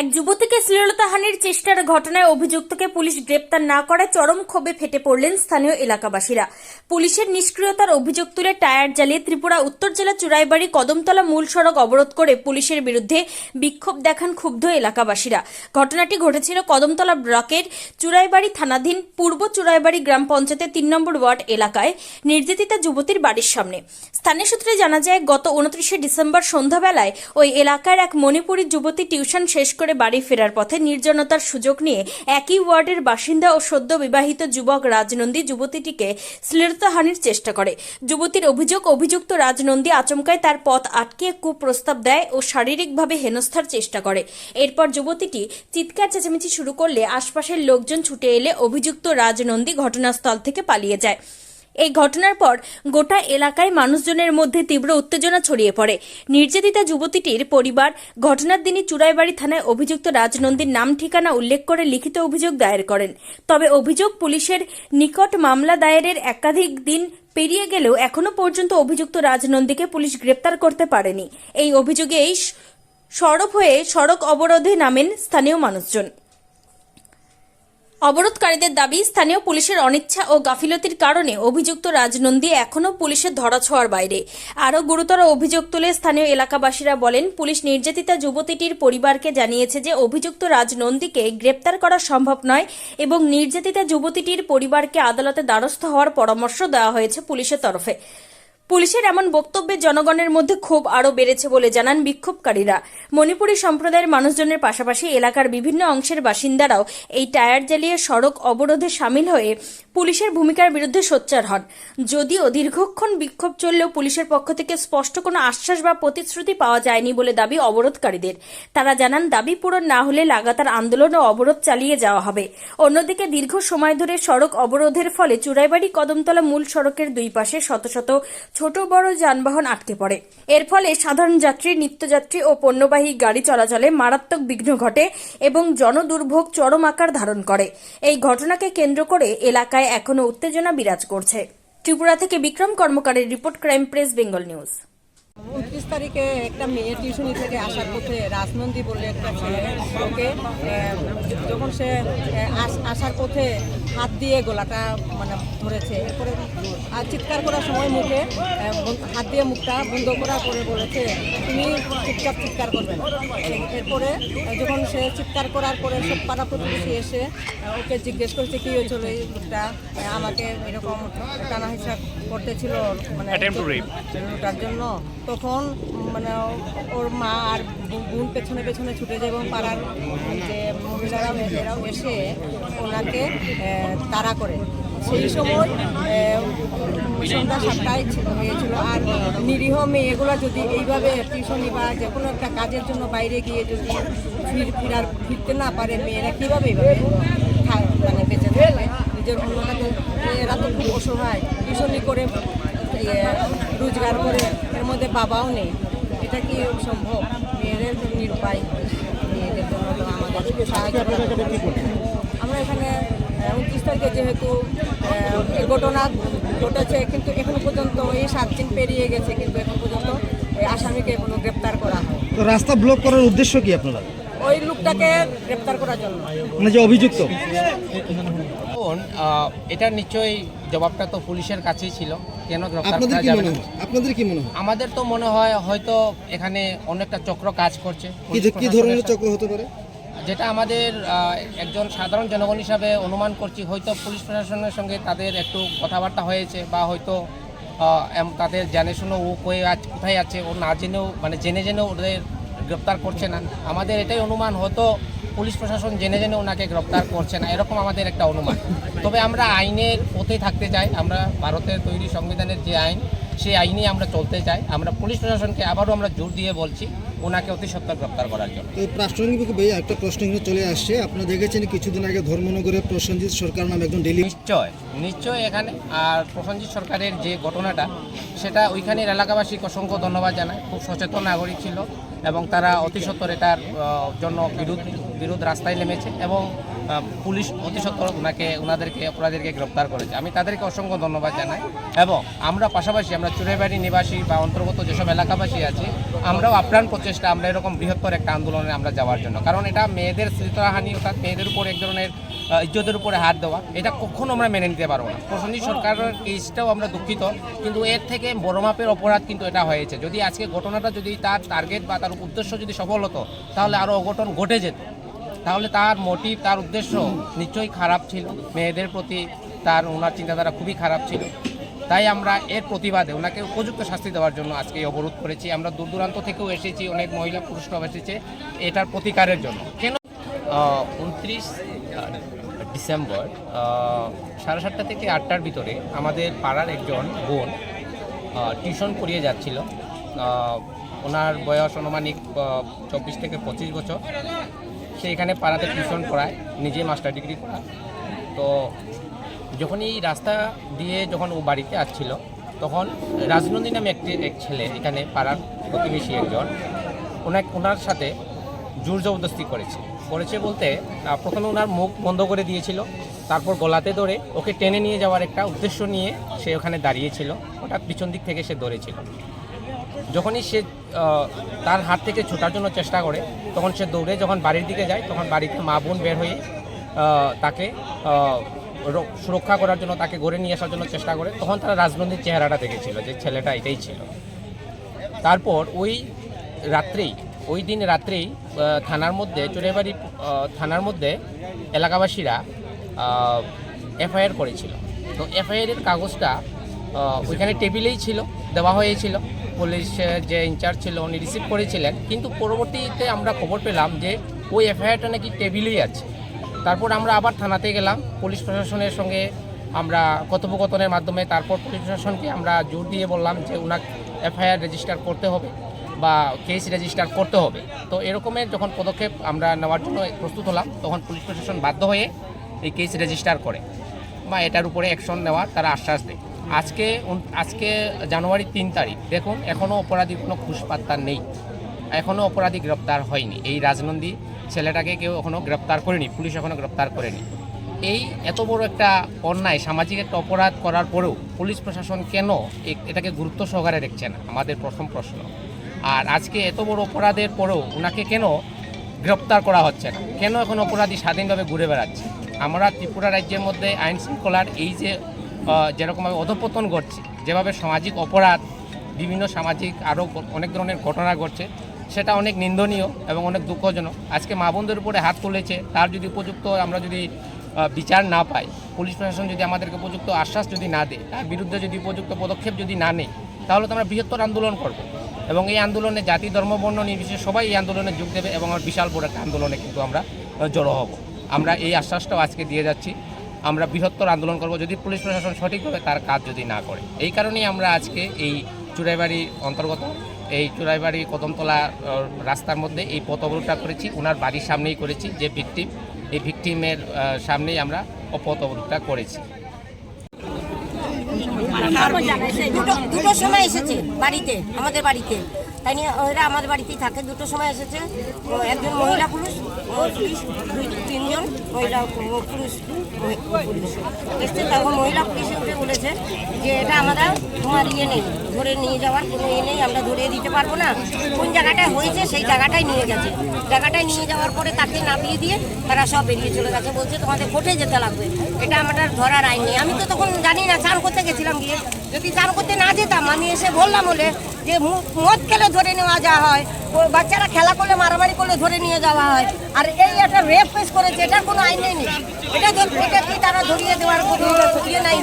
এক যুবতীকে শ্লীলতাহানির চেষ্টার ঘটনায় অভিযুক্তকে পুলিশ গ্রেপ্তার না করায় চরম ক্ষোভে ফেটে পড়লেন স্থানীয় এলাকাবাসীরা। পুলিশের নিষ্ক্রিয়তার অভিযোগ তুলে টায়ার জ্বালিয়ে ত্রিপুরা, উত্তর জেলা চুরাইবাড়ি, কদমতলা মূল সড়ক অবরোধ করে পুলিশের বিরুদ্ধে বিক্ষোভ দেখান ক্ষুব্ধ এলাকাবাসীরা। ঘটনাটি ঘটেছিল কদমতলা ব্লকের চুরাইবাড়ি থানাধীন পূর্ব চুরাইবাড়ি গ্রাম পঞ্চায়েতের তিন নম্বর ওয়ার্ড এলাকায় নির্যাতিতা যুবতীর বাড়ির সামনে। স্থানীয় সূত্রে জানা যায়, গত উনত্রিশে ডিসেম্বর সন্ধ্যাবেলায় ওই এলাকার এক মণিপুরী যুবতী টিউশন শেষ করে বাড়ি ফেরার পথে নির্জনতার সুযোগ নিয়ে একই ওয়ার্ডের বাসিন্দা ও সদ্য বিবাহিত যুবক রাজনন্দী যুবতীটিকে শ্লীলতাহানির চেষ্টা করে। যুবতীর অভিযোগ, অভিযুক্ত রাজনন্দী আচমকায় তার পথ আটকে কুপ্রস্তাব দেয় ও শারীরিকভাবে হেনস্থার চেষ্টা করে। এরপর যুবতীটি চিৎকার, চেঁচামেচি শুরু করলে আশপাশের লোকজন ছুটে এলে অভিযুক্ত রাজনন্দী ঘটনাস্থল থেকে পালিয়ে যায়। এই ঘটনার পর গোটা এলাকায় মানুষজনের মধ্যে তীব্র উত্তেজনা ছড়িয়ে পড়ে। নির্যাতিতা যুবতীটির পরিবার ঘটনার দিনই চুরাইবাড়ি থানায় অভিযুক্ত রাজনন্দীর নাম ঠিকানা উল্লেখ করে লিখিত অভিযোগ দায়ের করেন। তবে অভিযোগ পুলিশের নিকট মামলা দায়েরের একাধিক দিন পেরিয়ে গেলেও এখনও পর্যন্ত অভিযুক্ত রাজনন্দীকে পুলিশ গ্রেপ্তার করতে পারেনি। এই অভিযোগেই সরব হয়ে সড়ক অবরোধে নামেন স্থানীয় মানুষজন। অবরোধকারীদের দাবি, স্থানীয় পুলিশের অনিচ্ছা ও গাফিলতির কারণে অভিযুক্ত রাজনন্দী এখনও পুলিশের ধরাছোঁয়ার বাইরে। আরও গুরুতর অভিযোগ তুলে স্থানীয় এলাকাবাসীরা বলেন, পুলিশ নির্যাতিতা যুবতীটির পরিবারকে জানিয়েছে যে অভিযুক্ত রাজনন্দীকে গ্রেপ্তার করা সম্ভব নয় এবং নির্যাতিতা যুবতীটির পরিবারকে আদালতে দ্বারস্থ হওয়ার পরামর্শ দেওয়া হয়েছে পুলিশের তরফে। পুলিশের এমন বক্তব্যে জনগণের মধ্যে ক্ষোভ আরও বেড়েছে বলে জানান বিক্ষোভকারীরা। মণিপুরী সম্প্রদায়ের মানুষজনের পাশাপাশি এলাকার বিভিন্ন অংশের বাসিন্দারাও এই টায়ার জ্বালিয়ে সড়ক অবরোধে সামিল হয়ে পুলিশের ভূমিকার বিরুদ্ধে সোচ্চার হন। যদিও দীর্ঘক্ষণ বিক্ষোভ চললেও পুলিশের পক্ষ থেকে স্পষ্ট কোনো আশ্বাস বা প্রতিশ্রুতি পাওয়া যায়নি বলে দাবি অবরোধকারীদের। তারা জানান, দাবি পূরণ না হলে লাগাতার আন্দোলন ও অবরোধ চালিয়ে যাওয়া হবে। অন্যদিকে দীর্ঘ সময় ধরে সড়ক অবরোধের ফলে চুরাইবাড়ি কদমতলা মূল সড়কের দুই পাশে শত শত ছোট বড় যানবাহন আটকে পড়ে। এর ফলে সাধারণ যাত্রী, নিত্যযাত্রী ও পণ্যবাহী গাড়ি চলাচলে মারাত্মক বিঘ্ন ঘটে এবং জনদুর্ভোগ চরম আকার ধারণ করে। এই ঘটনাকে কেন্দ্র করে এলাকায় এখনও উত্তেজনা বিরাজ করছে। ত্রিপুরা থেকে Bikram কর্মকারের report crime press, Bengal news. উনত্রিশ তারিখে একটা মেয়ে টিউশনি থেকে আসার পথে রাজনন্দী বলে একটা ছেলে ওকে যখন সে আস- আসার পথে হাত দিয়ে গলাটা মানে ধরেছে, এরপরে আর চিৎকার করার সময় মুখে হাত দিয়ে মুখটা বন্ধ করার পরে বলেছে, তুমি চুপচাপ চিৎকার করবে এরপরে যখন সে চিৎকার করার পরে সব পাড়া প্রতিবেশী এসে ওকে জিজ্ঞেস করছে, কি হয়েছিল এই লোকটা? আমাকে এরকম টানা হিসাব করতেছিল মানে তার জন্য তখন মানে ওর মা আর বোন পেছনে পেছনে ছুটে যায় এবং পাড়ার যে মহিলারা এরাও এসে ওনাকে তাড়া করে। সেই সময় সন্ধ্যা সাতটায় ছিল- হয়েছিল। আর নিরীহ মেয়েগুলো যদি এইভাবে টিউশনি বা যে কোনো একটা কাজের জন্য বাইরে গিয়ে যদি ফির ফিরার ফিরতে না পারে মেয়েরা কীভাবে এইভাবে মানে বেঁচে থাকবে? নিজের অন্যটা তো মেয়েরা তো খুব অসহায় টিউশনি করে ইয়ে, রোজগার করে এর মধ্যে বাবাও নেই। এটা কি সম্ভব? মেয়েদের নিরুপায় মেয়েদের জন্য আমাদের আমরা এখানে উনত্রিশ তারিখে যেহেতু ঘটনা ঘটেছে কিন্তু এখনও পর্যন্ত এই সাত দিন পেরিয়ে গেছে কিন্তু এখন পর্যন্ত আসামিকে এখনও গ্রেপ্তার করা হয়। তো রাস্তা ব্লক করার উদ্দেশ্য কি আপনারা ওই লোকটাকে গ্রেপ্তার করার জন্য। মানে যে অভিযুক্ত? এটা নিশ্চয়ই জবাবটা তো পুলিশের কাছেই ছিল। কেন আপনাদের করা কি যাবে মনে না? হয়? আপনাদের কি মনে হয়? আমাদের তো মনে হয় হয়তো এখানে অনেকটা চক্র কাজ করছে। কি ধরনের চক্র হতে পারে? যেটা আমাদের একজন সাধারণ জনগণ হিসাবে অনুমান করছি হয়তো পুলিশ প্রশাসনের সঙ্গে তাদের একটু কথাবার্তা হয়েছে বা হয়তো তাদের জানে শুনে ও কয়ে আজ কোথায় আছে ও না জেনেও মানে জেনে জেনেও ওদের গ্রেপ্তার করছে না। আমাদের এটাই অনুমান হতো পুলিশ প্রশাসন জেনে জেনে ওনাকে গ্রেপ্তার করছে না। এরকম আমাদের একটা অনুমান। তবে আমরা আইনের পথে থাকতে চাই। আমরা ভারতের তৈরি সংবিধানের যে আইন সেই আইনেই আমরা চলতে চাই। আমরা পুলিশ প্রশাসনকে আবারও আমরা জোর দিয়ে বলছি ওনাকে অতি সত্তর গ্রেপ্তার করার জন্য। তো প্রাসঙ্গিক ভাই একটা প্রশ্ন এখানে চলে আসছে। আপনারা দেখেছেন কিছুদিন আগে ধর্মনগরে প্রসেনজিৎ সরকার নামে একজন ডেলি নিশ্চয় নিশ্চয় এখানে। আর প্রসেনজিৎ সরকারের যে ঘটনাটা সেটা ওইখানের এলাকাবাসীকে অসংখ্য ধন্যবাদ জানায়। খুব সচেতন নাগরিক ছিল এবং তারা অতি সত্বর এটার জন্য বিরোধ বিরোধ রাস্তায় নেমেছে এবং পুলিশ অতি সত্তর ওনাকে, ওনাদেরকে, অপরাধীদেরকে গ্রেপ্তার করেছে। আমি তাদেরকে অসংখ্য ধন্যবাদ জানাই। এবং আমরা পাশাপাশি আমরা চুরাইবাড়ি নিবাসী বা অন্তর্গত যেসব এলাকাবাসী আছে, আমরাও আপ্রাণ প্রচেষ্টা, আমরা এরকম বৃহত্তর একটা আন্দোলনে আমরা যাওয়ার জন্য। কারণ এটা মেয়েদের স্মৃতহানি, অর্থাৎ মেয়েদের উপর এক ধরনের ইজ্জতের উপরে হাত দেওয়া, এটা কখনো আমরা মেনে নিতে পারব না। প্রশাসনিক সরকারের কেসটাও আমরা দুঃখিত, কিন্তু এর থেকে বড় মাপের অপরাধ কিন্তু এটা হয়েছে। যদি আজকে ঘটনাটা যদি তার টার্গেট বা তার উদ্দেশ্য যদি সফল হতো, তাহলে আরও অঘটন ঘটে যেত। তাহলে তার মোটিভ তার উদ্দেশ্য নিশ্চয়ই খারাপ ছিল। মেয়েদের প্রতি তার ওনার চিন্তাধারা খুবই খারাপ ছিল। তাই আমরা এর প্রতিবাদে ওনাকে উপযুক্ত শাস্তি দেওয়ার জন্য আজকে অবরোধ করেছি। আমরা দূর দূরান্ত থেকেও এসেছি, অনেক মহিলা পুরুষরাও এসেছে এটার প্রতিকারের জন্য। কেন? উনত্রিশ ডিসেম্বর সাড়ে সাতটা থেকে আটটার ভিতরে আমাদের পাড়ার একজন বোন টিউশন করিয়ে যাচ্ছিল। ওনার বয়স অনুমানিক চব্বিশ থেকে পঁচিশ বছর। সে এখানে পাড়াতে টিউশন পড়ায়, নিজে মাস্টার ডিগ্রি করা তো যখন এই রাস্তা দিয়ে যখন ও বাড়িতে আসছিল, তখন রাজনন্দী নামে একটি, এক ছেলে এখানে পাড়ার প্রতিবেশী একজন ওনার ওনার সাথে জোর জবরদস্তি করেছে। করেছে বলতে প্রথমে ওনার মুখ বন্ধ করে দিয়েছিল, তারপর গলাতে ধরে ওকে টেনে নিয়ে যাওয়ার একটা উদ্দেশ্য নিয়ে সে ওখানে দাঁড়িয়েছিল। হঠাৎ পিছন দিক থেকে সে ধরেছিল যখনই সে তার হাত থেকে ছোটার জন্য চেষ্টা করে, তখন সে দৌড়ে যখন বাড়ির দিকে যায়, তখন বাড়িতে মা বোন বের হয়ে তাকে সুরক্ষা করার জন্য, তাকে গড়ে নিয়ে আসার জন্য চেষ্টা করে, তখন তারা রাজনন্দীর চেহারাটা দেখেছিল যে ছেলেটা এটাই ছিল। তারপর ওই রাত্রেই, ওই দিন রাত্রেই থানার মধ্যে, চোরেবাড়ি থানার মধ্যে এলাকাবাসীরা এফআইআর করেছিল। তো এফআইআরের কাগজটা ওইখানে টেবিলেই ছিল, দেওয়া হয়েছিল। পুলিশের যে ইনচার্জ ছিল উনি রিসিভ করেছিলেন। কিন্তু পরবর্তীতে আমরা খবর পেলাম যে ওই এফআইআরটা নাকি টেবিলেই আছে। তারপর আমরা আবার থানাতে গেলাম, পুলিশ প্রশাসনের সঙ্গে আমরা কথোপকথনের মাধ্যমে তারপর পুলিশ প্রশাসনকে আমরা জোর দিয়ে বললাম যে ওনার এফআইআর রেজিস্টার করতে হবে বা কেস রেজিস্টার করতে হবে। তো এরকমের যখন পদক্ষেপ আমরা নেওয়ার জন্য প্রস্তুত হলাম, তখন পুলিশ প্রশাসন বাধ্য হয়ে এই কেস রেজিস্টার করে। বা এটার উপরে অ্যাকশন নেওয়ার তারা আশ্বাস দেয়। আজকে আজকে জানুয়ারি তিন তারিখ। দেখুন এখনও অপরাধী কোনো খুশপাত্তা নেই। এখনও অপরাধী গ্রেপ্তার হয়নি। এই রাজনন্দী ছেলেটাকে কেউ এখনও গ্রেপ্তার করেনি, পুলিশ এখনও গ্রেপ্তার করেনি। এই এত বড় একটা অন্যায়, সামাজিক একটা অপরাধ করার পরেও পুলিশ প্রশাসন কেন এটাকে গুরুত্ব সহকারে দেখছে না? আমাদের প্রথম প্রশ্ন। আর আজকে এত বড় অপরাধের পরেও ওনাকে কেন গ্রেপ্তার করা হচ্ছে না? কেন এখন অপরাধী স্বাধীনভাবে ঘুরে বেড়াচ্ছে? আমরা ত্রিপুরা রাজ্যের মধ্যে আইন শৃঙ্খলার এই যে যেরকমভাবে অধপতন ঘটছে, যেভাবে সামাজিক অপরাধ, বিভিন্ন সামাজিক আরও অনেক ধরনের ঘটনা ঘটছে, সেটা অনেক নিন্দনীয় এবং অনেক দুঃখজনক। আজকে মা বোনদের উপরে হাত তুলেছে, তার যদি উপযুক্ত আমরা যদি বিচার না পাই, পুলিশ প্রশাসন যদি আমাদেরকে উপযুক্ত আশ্বাস যদি না দেয়, তার বিরুদ্ধে যদি উপযুক্ত পদক্ষেপ যদি না নেয়, তাহলে তো আমরা বৃহত্তর আন্দোলন করব। এবং এই আন্দোলনে জাতি, ধর্ম, বর্ণ নির্বিশেষে সবাই এই আন্দোলনে যোগ দেবে এবং আমার বিশাল বড় একটা আন্দোলনে কিন্তু আমরা জড়ো হব। আমরা এই আশ্বাসটাও আজকে দিয়ে যাচ্ছি। আমরা বৃহত্তর আন্দোলন করব যদি পুলিশ প্রশাসন সঠিকভাবে তার কাজ যদি না করে। এই কারণেই আমরা আজকে এই চুরাইবাড়ি অন্তর্গত, এই চুরাইবাড়ি কদমতলা রাস্তার মধ্যে এই পথ অবরোধটা করেছি ওনার বাড়ির সামনেই করেছি, যে ভিকটিম, এই ভিকটিমের সামনেই আমরা পথ অবরোধটা করেছি। দুটো সময় এসেছে বাড়িতে, আমাদের বাড়িতে। তাই নিয়ে ওরা আমাদের বাড়িতেই থাকে। দুটো সময় এসেছে। একজন মহিলা পুরুষ, ও পুলিশ দুই, তিনজন মহিলা পুরুষ এসছে তখন মহিলা পুলিশে উঠে বলেছে যে এটা আমরা তোমার ইয়ে নেই, ধরে নিয়ে যাওয়ার কোনো ইয়ে নেই, আমরা ধরে দিতে পারব না। কোন জায়গাটায় হয়েছে সেই জায়গাটায় নিয়ে গেছে। জায়গাটায় নিয়ে যাওয়ার পরে তাকে নামিয়ে দিয়ে তারা সব বেরিয়ে চলে গেছে। বলছে তোমাদের কোর্টে যেতে লাগবে। এটা আমাদের ধরার আইন নেই। আমি তো তখন জানি না চান করতে গেছিলাম গিয়ে। যদি চান করতে না যেতাম, আমি এসে বললাম বলে যে মদ খেলে ধরে নেওয়া যাওয়া হয়। বাচ্চারা খেলা করলে, মারামারি করলে ধরে নিয়ে যাওয়া হয়। আর এই একটা রেপ কেস করেছে, এটার কোনো আইন নেই। এটা এটা কি তারা ধরিয়ে দেওয়ার কোনো ইয়ে নাই?